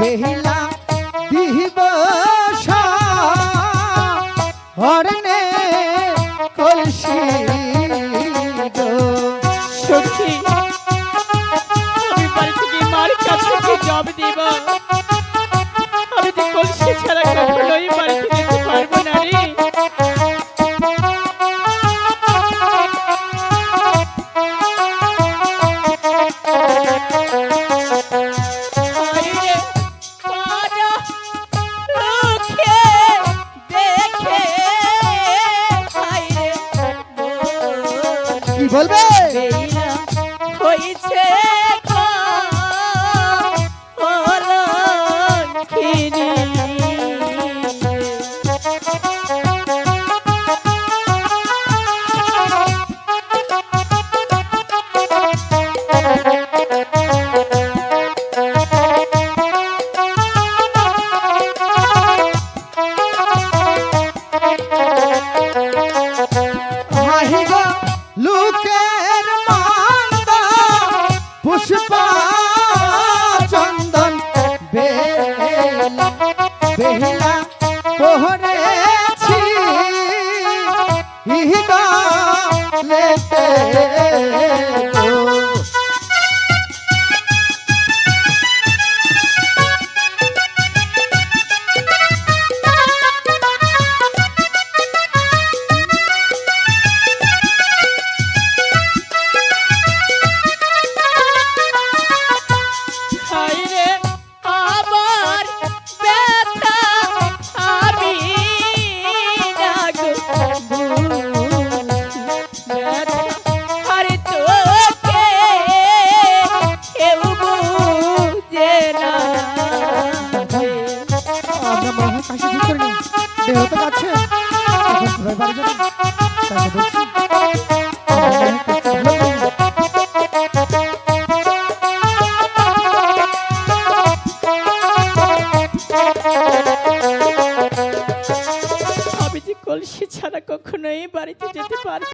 বেহিলা দিবস হরণে কলসি সখী আমি বাড়ি থেকে মার কাছে জব দিব। আমি তো কলসি ছাড়া কখনোই বাড়ি কি বলবে বেইরা হইছে কলঙ্কিনী। আহিব লোকের মন্দ পুষ্পা চন্দন বেহিলা পোহরেছি ইহিগ লেতে আইসে ঠিক করে বের হতে পারছে কলসি ছাড়া কখনোই বাড়িতে যেতে পারবে